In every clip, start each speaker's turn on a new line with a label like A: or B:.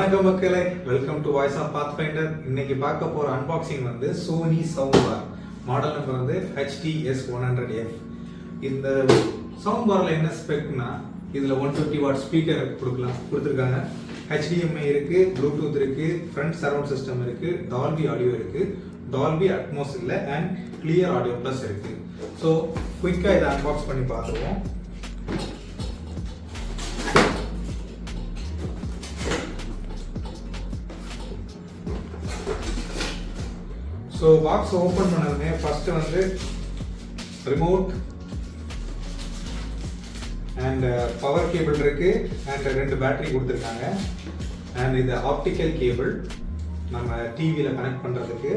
A: வணக்கம் மக்களே. Welcome to voice of path finder இன்னைக்கு பார்க்க போற அன்பாக்சிங் வந்து Sony sound bar model number வந்து ஹெச்டிஎஸ் ஒன் ஹண்ட்ரட் எஃப் இந்த சவுண்ட் பாரில் என்ன ஸ்பெக்னா இதில் ஒன் ஃபிஃப்டி வாட் ஸ்பீக்கர் கொடுக்கலாம். கொடுத்துருக்காங்க. ஹெச்டிஎம்ஐ இருக்கு ப்ளூடூத் இருக்கு ஃப்ரண்ட் சரவுண்ட் சிஸ்டம் இருக்கு டால்பி ஆடியோ இருக்கு டால்பி அட்மோஸ் இல்லை அண்ட் கிளியர் ஆடியோ ப்ளஸ் இருக்கு. ஸோ குயிக்காக இதை அன்பாக்ஸ் பண்ணி பார்த்துருவோம். ஸோ பாக்ஸ் ஓப்பன் பண்ணதுமே ஃபர்ஸ்ட் வந்து ரிமோட் அண்ட் பவர் கேபிள் இருக்கு அண்ட் ரெண்டு பேட்டரி கொடுத்துருக்காங்க. அண்ட் இது ஆப்டிக்கல் கேபிள் நம்ம டிவியில் கனெக்ட் பண்ணுறதுக்கு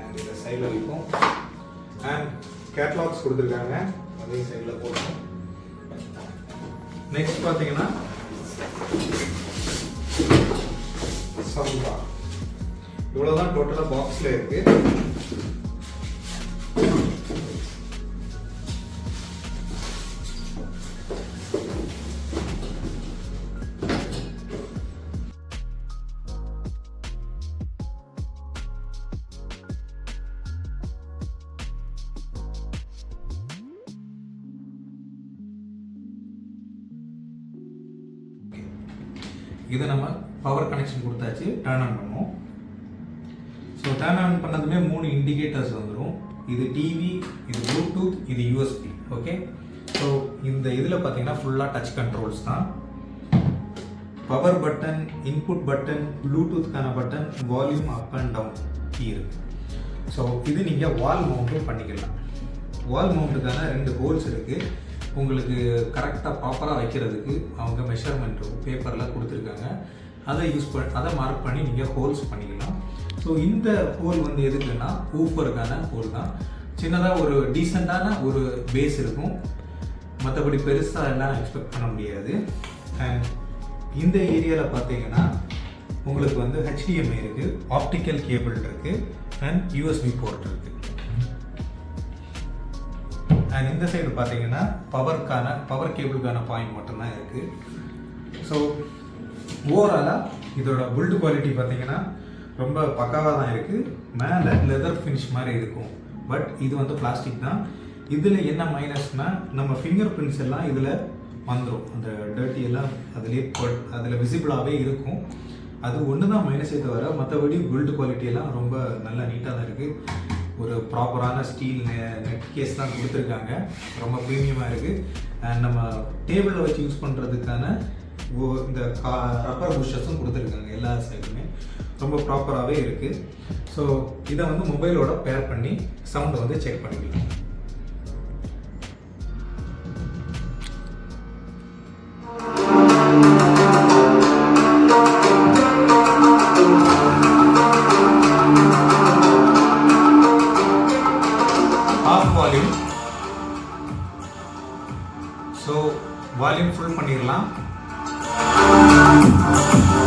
A: அண்ட் இதை சைடில் வைப்போம். அண்ட் கேட்லாக்ஸ் கொடுத்துருக்காங்க. அதையும் சைடில் போடுவோம். நெக்ஸ்ட் பார்த்தீங்கன்னா சவுண்ட் பார் இவ்வளவுதான் டோட்டலா பாக்ஸ்ல இருக்கு. இதை நம்ம பவர் கனெக்ஷன் கொடுத்தாச்சு டர்ன் ஆன் பண்ணுவோம். டேர்ன் ஆன் பண்ணதுமே மூணு இண்டிகேட்டர்ஸ் வந்துடும் இது டிவி இது ப்ளூடூத் இது யூஎஸ்பி ஓகே ஸோ இந்த இதில் பார்த்தீங்கன்னா ஃபுல்லாக டச் கண்ட்ரோல்ஸ் தான். Power button input button ப்ளூடூத்க்கான button volume up and down key இருக்குது ஸோ இது நீங்கள் வால் மவுண்ட்டும் பண்ணிக்கலாம். வால் மவுண்ட்டுக்கான ரெண்டு ஹோல்ஸ் இருக்குது உங்களுக்கு கரெக்டாக ப்ராப்பராக வைக்கிறதுக்கு அவங்க மெஷர்மெண்ட்டும் பேப்பரில் கொடுத்துருக்காங்க. அதை யூஸ் பண்ண அதை மார்க் பண்ணி நீங்கள் ஹோல்ஸ் பண்ணிக்கலாம். ஸோ இந்த ஹோல் வந்து எதுக்குன்னா ஊப்பருக்கான ஹோல் தான். சின்னதாக ஒரு டீசெண்டான ஒரு பேஸ் இருக்கும். மற்றபடி பெருசாக எல்லாம் எக்ஸ்பெக்ட் பண்ண முடியாது. அண்ட் இந்த ஏரியாவில் பார்த்தீங்கன்னா உங்களுக்கு வந்து ஹெச்டிஎம் இருக்குது ஆப்டிக்கல் கேபிள் இருக்குது அண்ட் யூஎஸ்பி போர்ட் இருக்குது அண்ட் இந்த சைடு பார்த்தீங்கன்னா பவருக்கான பவர் கேபிளுக்கான பாயிண்ட் மட்டும்தான் இருக்குது ஸோ ஓவராலாக இதோட பில்டு குவாலிட்டி பார்த்தீங்கன்னா ரொம்ப பக்காவாக தான் இருக்குது மேலே லெதர் ஃபினிஷ் மாதிரி இருக்கும். பட் இது வந்து பிளாஸ்டிக் தான். இதில் என்ன மைனஸ்னால் நம்ம ஃபிங்கர் பிரிண்ட்ஸ் எல்லாம் இதில் வந்துடும் அந்த டர்ட்டி எல்லாம் அதிலே அதில் விசிபிளாகவே இருக்கும். அது ஒன்று தான் மைனஸே தவிர மற்றபடி பில்டு குவாலிட்டியெல்லாம் ரொம்ப நல்லா நீட்டாக தான் இருக்குது ஒரு ப்ராப்பரான ஸ்டீல் நெட் கேஸ் தான் கொடுத்துருக்காங்க. ரொம்ப ப்ரீமியமாக இருக்குது அண்ட் நம்ம டேபிளில் வச்சு யூஸ் பண்ணுறதுக்கான இந்த கா ரப்பர் புஷஸும் கொடுத்துருக்காங்க எல்லா சைடுமே ரொம்ப ப்ராப்பராகவே இருக்குது ஸோ இதை வந்து மொபைலோட பேர் பண்ணி சவுண்டை வந்து செக் பண்ணிக்கலாம். Half volume so volume full பண்ணிடலாம். Thank you.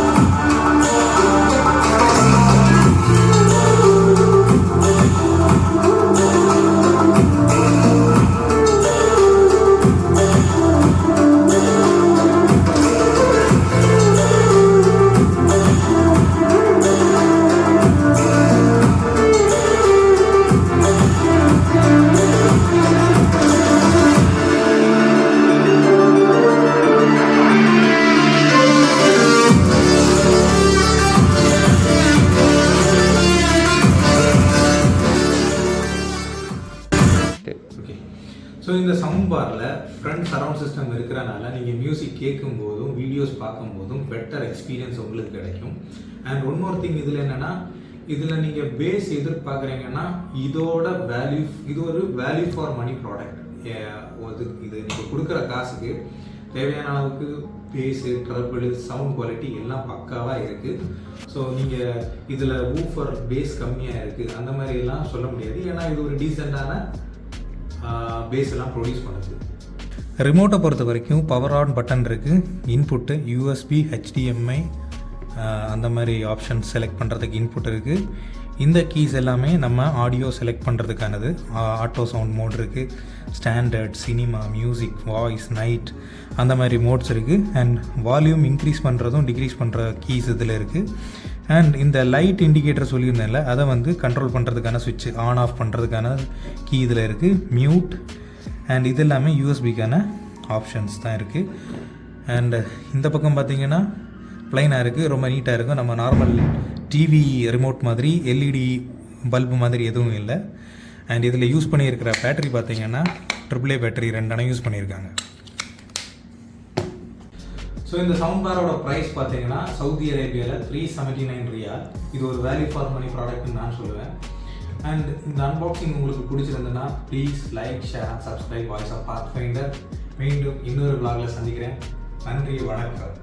A: பாரில் ஃப்ரண்ட் சரவுண்ட் சிஸ்டம் இருக்கிறனால நீங்கள் மியூசிக் கேட்கும் போதும் வீடியோஸ் பார்க்கும் போதும் பெட்டர் எக்ஸ்பீரியன்ஸ் உங்களுக்கு கிடைக்கும். அண்ட் ஒன் மோர் திங் இதில் என்னென்னா இதில் நீங்கள் பேஸ் எதிர்பார்க்குறீங்கன்னா இதோட வேல்யூ இது ஒரு வேல்யூ ஃபார் மணி ப்ராடக்ட் இது இது நீங்கள் கொடுக்குற காசுக்கு தேவையான அளவுக்கு பேஸு ட்ரபிள் சவுண்ட் குவாலிட்டி எல்லாம் பக்காவாக இருக்குது ஸோ நீங்கள் இதில் ஊஃபர் பேஸ் கம்மியாக இருக்குது அந்த மாதிரி எல்லாம் சொல்ல முடியாது. ஏன்னா இது ஒரு டீசெண்டான பேஸ் எல்லாம் ப்ரொடியூஸ் பண்ணுது. ரிமோட்டை பொறுத்த வரைக்கும் பவர் ஆன் பட்டன் இருக்குது இன்புட்டு யூஎஸ்பி ஹெச்டிஎம்ஐ அந்த மாதிரி ஆப்ஷன் செலக்ட் பண்ணுறதுக்கு இன்புட் இருக்குது இந்த கீஸ் எல்லாமே நம்ம ஆடியோ செலக்ட் பண்ணுறதுக்கானது ஆட்டோ சவுண்ட் மோட் இருக்குது standard cinema music voice night அந்த மாதிரி மோட்ஸ் இருக்குது அண்ட் வால்யூம் இன்க்ரீஸ் பண்ணுறதும் டிக்ரீஸ் பண்ணுற கீஸ் இதில் இருக்குது அண்ட் இந்த லைட் இண்டிகேட்டர் சொல்லியிருந்தேன்ல அதை வந்து கண்ட்ரோல் பண்ணுறதுக்கான சுவிட்ச் ஆன் ஆஃப் பண்ணுறதுக்கான கீ இதில் இருக்குது மியூட் அண்ட் இது எல்லாமே யூஎஸ்பிக்கான ஆப்ஷன்ஸ் தான் இருக்குது அண்டு இந்த பக்கம் பார்த்தீங்கன்னா ப்ளைனாக இருக்குது ரொம்ப நீட்டாக இருக்கும். நம்ம நார்மல் டிவி ரிமோட் மாதிரி எல்இடி பல்பு மாதிரி எதுவும் இல்லை. அண்ட் இதில் யூஸ் பண்ணியிருக்கிற பேட்டரி பார்த்தீங்கன்னா ட்ரிபிள் ஏ பேட்டரி ரெண்டெண்ணம் யூஸ் பண்ணியிருக்காங்க. ஸோ இந்த சவுண்ட் பாரோட ப்ரைஸ் பார்த்தீங்கன்னா சவுதி அரேபியாவில் த்ரீ செவன்ட்டி நைன் ரியால் இது ஒரு வேல்யூ ஃபார் மணி ப்ராடக்ட்னு நான் சொல்லுவேன். அண்ட் இந்த அன்பாக்சிங் உங்களுக்கு பிடிச்சிருந்ததுன்னா please like share subscribe voice of path finder மீண்டும் இன்னொரு vlogல சந்திக்கிறேன். நன்றி வணக்கம்.